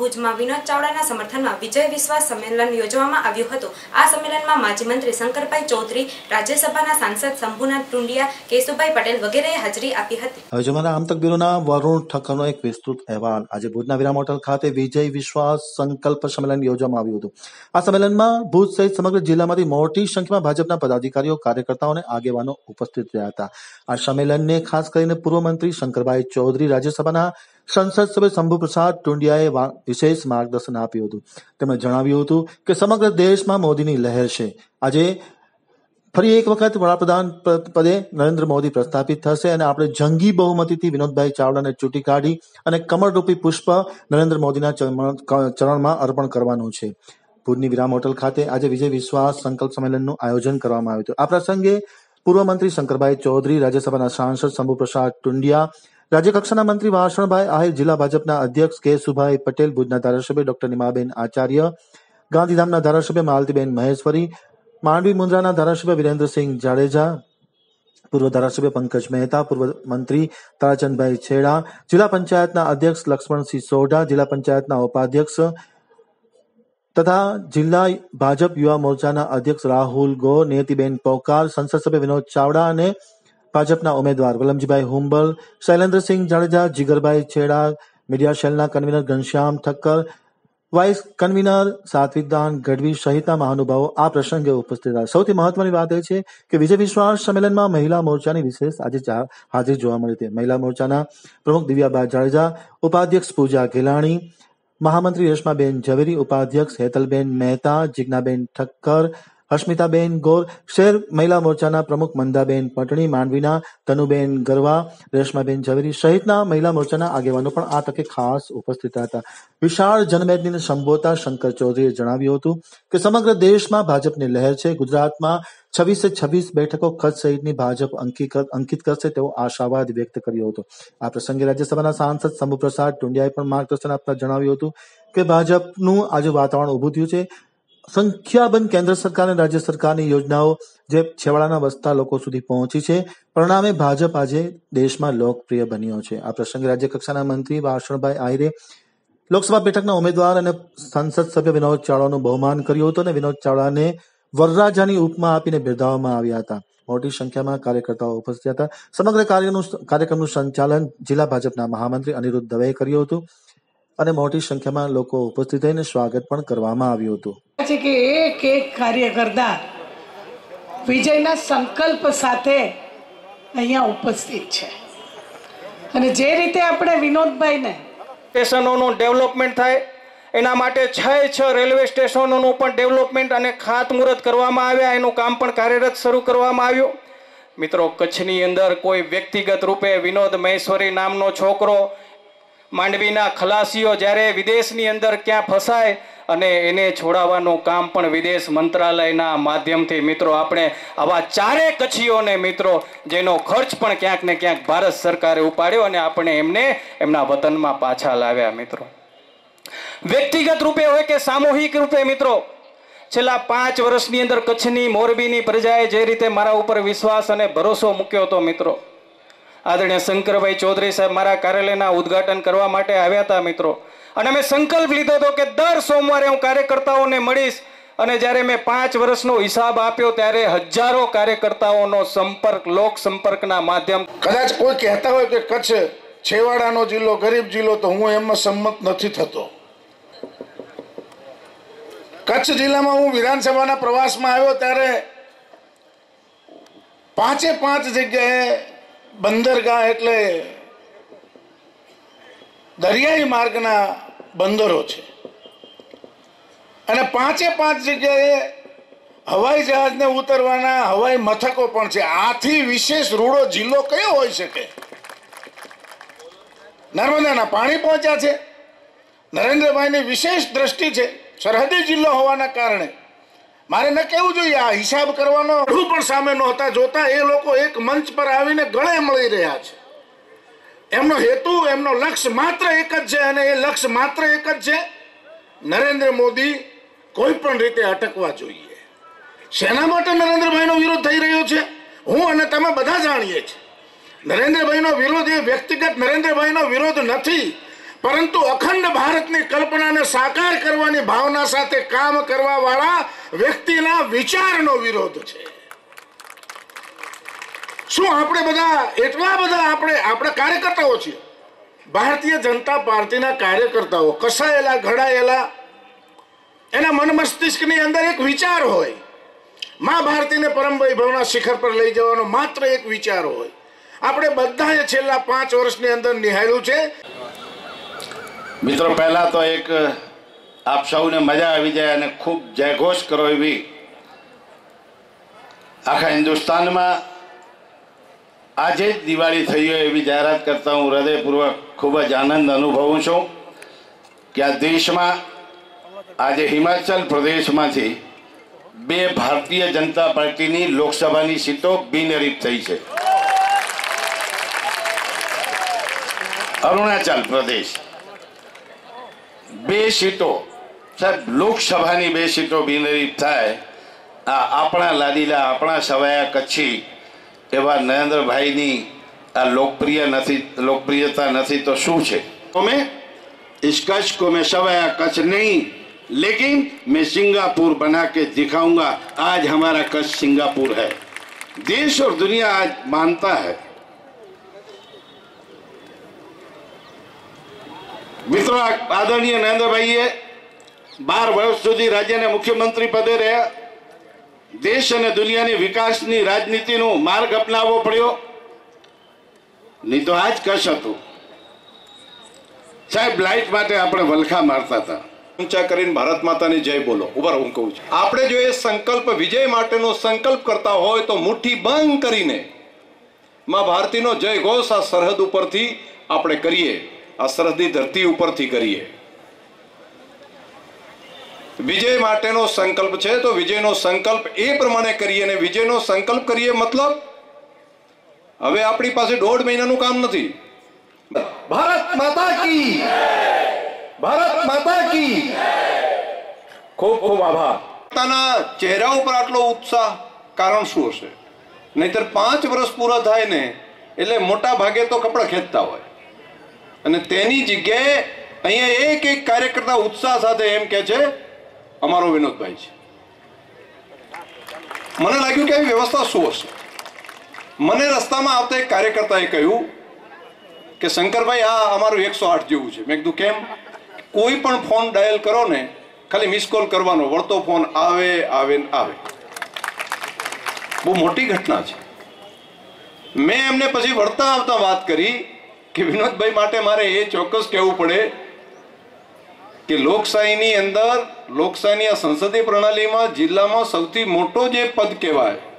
ભુજમાં વિનોદ ચાવડાના સમર્થનમાં વિજય વિશ્વાસ સંમેલન યોજવામાં આવ્યું હતું. આ સંમેલનમાં માજી મંત્રી શંકરભાઈ ચૌધરી, રાજ્યસભાના સાંસદ શંભુનાથ ટુંડિયા કેશુભાઈ પટેલ વગેરેએ હાજરી આપી હતી. હવે જમાના આમતક બ્યુરોના વરુણ ઠક્કરનો એક વિસ્તૃત અહેવાલ. આજે ભુજના વિરામ હોટલ ખાતે વિજય વિશ્વાસ સંકલ્પ સંમેલન યોજવામાં આવ્યું હતું. આ સંમેલનમાં ભુજ સહિત સમગ્ર જિલ્લામાંથી મોટી સંખ્યામાં ભાજપના પદાધિકારીઓ કાર્યકર્તાઓ અને આગેવાનો ઉપસ્થિત રહ્યા હતા. આ સંમેલનને ખાસ કરીને પૂર્વ મંત્રી શંકરભાઈ ચૌધરી, રાજ્યસભાના સંસદ સભ્ય શંભુ પ્રસાદ ટુંડિયાએ વિશેષ માર્ગદર્શન આપ્યું હતું. તેમણે જણાવ્યું હતું કે સમગ્ર દેશમાં મોદીની લહેર છે. આજે ફરી એક વખત વડાપ્રધાન પદે નરેન્દ્ર મોદી પ્રસ્થાપિત થશે અને આપણે જંગી બહુમતીથી વિનોદભાઈ ચાવડાને ચૂંટી કાઢી અને કમળરૂપી પુષ્પ નરેન્દ્ર મોદીના ચરણ- ચરણમાં અર્પણ કરવાનું છે. ભુજની વિરામ હોટલ ખાતે આજે વિજય વિશ્વાસ સંકલ્પ સંમેલનનું આયોજન કરવામાં આવ્યું હતું. આ પ્રસંગે પૂર્વ મંત્રી શંકરભાઈ ચૌધરી, રાજ્યસભાના સાંસદ શંભુ પ્રસાદ ટુંડિયા રાજ્યકક્ષાના મંત્રી વાસણભાઈ આહિર, જિલ્લા ભાજપના અધ્યક્ષ કેશુભાઈ પટેલ, ભુજના ધારાસભ્ય ડોક્ટર નિમાબેન આચાર્ય, ગાંધીધામના ધારાસભ્ય માલતીબેન મહેશ્વરી, માંડવી મુન્દ્રાના ધારાસભ્ય વિરેન્દ્રસિંહ જાડેજા, પૂર્વ ધારાસભ્ય પંકજ મહેતા, પૂર્વ મંત્રી તારાચંદભાઈ છેડા, જિલ્લા પંચાયતના અધ્યક્ષ લક્ષ્મણસિંહ સોઢા, જિલ્લા પંચાયતના ઉપાધ્યક્ષ તથા જિલ્લા ભાજપ યુવા મોરચાના અધ્યક્ષ રાહુલ ગો નિયતિબેન પોકાર, સંસદ સભ્ય વિનોદ ચાવડા અને ભાજપના ઉમેદવાર વલમજીભાઈ હુંબલ શૈલેન્દ્રસિંહ જાડેજા, જીગરભાઈ છેડા, મીડિયા સેલના convener Ghanshyam Thakkar, vice convener Satvikdan Gadhvi સહિતના મહાનુભાવો આ પ્રસંગે ઉપસ્થિત હતા સૌથી મહત્વની વાત એ છે કે વિજય વિશ્વાસ સંમેલનમાં મહિલા મોરચાની વિશેષ આજે હાજરી જોવા મળી હતી. મહિલા મોરચાના પ્રમુખ દિવ્યાબા જાડેજા, ઉપાધ્યક્ષ પૂજા ઘેલાણી, મહામંત્રી રેશમાબેન ઝવેરી, ઉપાધ્યક્ષ હેતલબેન મહેતા, જિજ્ઞાબેન ઠક્કર હસ્મિતાબેન ગોર શહેર મહિલા મોરચાના પ્રમુખ મંદાબેન પટણી માંડવીના તનુબેન ગરવા, રેશમાબેન ઝવેરી સહિતના મહિલા મોરચાના આગેવાનો પણ આ તકે ખાસ ઉપસ્થિત હતા. વિશાળ જનમેદનીને સંબોધતા શંકર ચૌધરીએ જણાવ્યું હતું કે સમગ્ર દેશમાં ભાજપની લહેર છે. ગુજરાતમાં છવ્વીસે છવ્વીસ બેઠકો કચ્છ સહિતની ભાજપ અંકિત કરશે તેવો આશાવાદ વ્યક્ત કર્યો હતો. આ પ્રસંગે રાજ્યસભાના સાંસદ શંભુપ્રસાદ ટુંડિયાએ પણ માર્ગદર્શન આપતા જણાવ્યું હતું કે ભાજપનું આજે વાતાવરણ ઊભું થયું છે. સંખ્યાબંધ કેન્દ્ર સરકાર અને રાજ્ય સરકારની યોજનાઓ જે છેવાડાના વસતા લોકો સુધી પહોંચી છે, પરિણામે ભાજપ આજે દેશમાં લોકપ્રિય બન્યો છે. આ પ્રસંગે રાજ્ય કક્ષાના મંત્રી વાસણભાઈ આહિરે લોકસભા બેઠકના ઉમેદવાર અને સંસદ સભ્ય વિનોદ ચાવડાનું બહુમાન કર્યું હતું અને વિનોદ ચાવડાને વરરાજાની ઉપમા આપીને બિરદાવવામાં આવ્યા હતા. મોટી સંખ્યામાં કાર્યકર્તાઓ ઉપસ્થિત હતા. સમગ્ર કાર્યનું કાર્યક્રમનું સંચાલન જિલ્લા ભાજપના મહામંત્રી અનિરુદ્ધ દવેએ કર્યું હતું. અને મોટી સંખ્યામાં લોકો ઉપસ્થિત થઈને સ્વાગત પણ કરવામાં આવ્યું હતું. છે કે એક એક કાર્યકર્તા વિજયના સંકલ્પ સાથે અહીંયા ઉપસ્થિત છે. અને જે રીતે આપણે વિનોદભાઈને સ્ટેશનોનું ડેવલપમેન્ટ થાય એના માટે છ છ રેલવે સ્ટેશનોનું પણ ડેવલપમેન્ટ અને ખાતમુહૂર્ત કરવામાં આવ્યા. એનું કામ પણ કાર્યરત શરૂ કરવામાં આવ્યું. મિત્રો કચ્છની અંદર કોઈ વ્યક્તિગત રૂપે વિનોદ મહેશ્વરી નામનો છોકરો માંડવીના ખલાસીઓ જ્યારે વિદેશની અંદર ક્યાં ફસાય અને એને છોડાવવાનું કામ પણ વિદેશ મંત્રાલયના માધ્યમથી. મિત્રો, આપણે આવા ચારે કચ્છીઓને મિત્રો, જેનો ખર્ચ પણ ક્યાંક ને ક્યાંક ભારત સરકારે ઉપાડ્યો અને આપણે એમને એમના વતનમાં પાછા લાવ્યા, મિત્રો. વ્યક્તિગત રૂપે હોય કે સામૂહિક રૂપે, મિત્રો, છેલ્લા પાંચ વર્ષની અંદર કચ્છની મોરબીની પ્રજાએ જે રીતે મારા ઉપર વિશ્વાસ અને ભરોસો મૂક્યો હતો, મિત્રો આદરણીય શંકરભાઈ ચૌધરી સાહેબ મારા કાર્યાલયના ઉદ્ઘાટન કરવા માટે આવ્યા હતા મિત્રો. અને મેં સંકલ્પ લીધો હતો કે દર સોમવારે હું કાર્યકર્તાઓને મળીશ અને જ્યારે મેં પાંચ વર્ષનો હિસાબ આપ્યો ત્યારે હજારો કાર્યકર્તાઓનો સંપર્ક, લોક સંપર્કના માધ્યમ કદાચ કોઈ કહેતા હોય કે કચ્છ છેવાડાનો જિલ્લો, ગરીબ જિલ્લો, તો હું એમાં સંમત નથી થતો. કચ્છ જિલ્લામાં હું વિધાનસભાના પ્રવાસમાં આવ્યો ત્યારે પાંચે પાંચ જગ્યાએ બંદરગાહ એટલે દરિયાઈ માર્ગના બંદરો છે. અને પાંચે પાંચ જગ્યાએ હવાઈ જહાજને ઉતરવાના હવાઈ મથકો પણ છે. આથી વિશેષ રૂડો જિલ્લો કયો હોઈ શકે? નર્મદાના પાણી પહોંચ્યા છે. નરેન્દ્રભાઈની વિશેષ દ્રષ્ટિ છે. સરહદી જિલ્લો હોવાના કારણે મારે ન કેવું જોઈએ, આ હિસાબ કરવાનો અડધું પણ સામે નહોતા જોતા. એ લોકો એક મંચ પર આવીને ગળે મળી રહ્યા છે. એમનો હેતુ, એમનો લક્ષ્ય માત્ર એક જ છે અને એ લક્ષ્ય માત્ર એક જ છે, નરેન્દ્ર મોદી કોઈ પણ રીતે અટકવા જોઈએ. શેના માટે નરેન્દ્રભાઈનો વિરોધ થઈ રહ્યો છે? હું અને તમે બધા જાણીએ છીએ. નરેન્દ્રભાઈનો વિરોધ એ વ્યક્તિગત નરેન્દ્રભાઈનો વિરોધ નથી. પરંતુ અખંડ ભારતની કલ્પનાને સાકાર કરવાની ભાવના સાથે કામ કરવા વાળા વ્યક્તિના વિચારનો વિરોધ છે. શું આપણે બધા, એટલા બધા આપણે આપણે કાર્યકર્તાઓ છીએ? ભારતીય જનતા પાર્ટીના કાર્યકર્તાઓ, કસાયેલા, ઘડાયેલા, એના મન મસ્તિષ્કની અંદર એક વિચાર હોય. મા ભારતીને પરમ વૈભવના શિખર પર લઈ જવાનો માત્ર એક વિચાર હોય. આપણે બધાએ છેલ્લા પાંચ વર્ષની અંદર નિહાળ્યું છે મિત્રો, પહેલાં તો એક આપ સૌને મજા આવી જાય અને ખૂબ જયઘોષ કરો એવી આખા હિન્દુસ્તાનમાં આજે જ દિવાળી થઈ હોય એવી જાહેરાત કરતા હું હૃદયપૂર્વક ખૂબ જ આનંદ અનુભવું છું કે આ દેશમાં, આજે હિમાચલ પ્રદેશમાંથી બે ભારતીય જનતા પાર્ટીની લોકસભાની સીટો બિનહરીફ થઈ છે. અરુણાચલ પ્રદેશ. બે સીટો સાહેબ લોકસભાની બે સીટો બિનહરીફ થાય આ આપણા લાડીલા આપણા સવાયા કચ્છી એવા નરેન્દ્રભાઈની આ લોકપ્રિય નથી લોકપ્રિયતા નથી તો શું છે तो मैं इस कच्छ को मैं सवाया कच्छ नहीं लेकिन मैं सिंगापुर बना के दिखाऊंगा आज हमारा कच्छ सिंगापुर है देश और दुनिया आज मानता है મિત્રો આદરણીય નરેન્દ્રભાઈએ બાર વર્ષ સુધી રાજ્યના મુખ્યમંત્રી પદે રહ્યા. દેશ અને દુનિયાની વિકાસની રાજનીતિનો માર્ગ અપનાવવો પડ્યો. નહીં તો આ જ કશ હતું. સાહેબ, લાઈટ માટે આપણે વલખા મારતા હતા. ઊંચા કરીને ભારત માતાની જય બોલો. ઊભા હું કહું છું. આપણે જો એ સંકલ્પ, વિજય માટેનો સંકલ્પ કરતા હોય તો મુઠ્ઠી બંધ કરીને માં ભારતીનો જય ઘોષ આ સરહદ ઉપરથી આપણે કરીએ. આ સરહદની ધરતી ઉપરથી કરીએ. વિજય માટેનો સંકલ્પ છે, તો વિજયનો સંકલ્પ એ પ્રમાણે કરીએ અને વિજયનો સંકલ્પ કરીએ મતલબ હવે આપણી પાસે દોઢ મહિનાનું કામ નથી. ભારત માતા કી ભારત માતા કી ખૂબ ખૂબ આભાર. પોતાના ચહેરા ઉપર આટલો ઉત્સાહ કારણ શું હશે? નહીતર પાંચ વર્ષ પૂરા થાય ને એટલે મોટા ભાગે તો કપડાં ખેંચતા હોય. અને તેની જગ્યાએ અહીંયા એક એક કાર્યકર્તા ઉત્સાહ સાથે એમ કે છે, અમારો વિનોદભાઈ છે. મને લાગ્યું કે આવી વ્યવસ્થા શું હશે? મને રસ્તામાં આવતા એક કાર્યકર્તાએ કહ્યું કે, શંકરભાઈ, આ અમારું એકસો આઠ જેવું છે. મેં કીધું, કેમ? કોઈ પણ ફોન ડાયલ કરો ને, ખાલી મિસ કોલ કરવાનો, વળતો ફોન આવે આવે ને આવે. બહુ મોટી ઘટના છે. મેં એમને પછી વળતા આવતા વાત કરી કે વિનોદભાઈ માટે મારે એ ચોક્કસ કહેવું પડે કે લોકશાહીની અંદર લોકશાહીની આ સંસદીય પ્રણાલીમાં જિલ્લામાં સૌથી મોટો જે પદ કહેવાય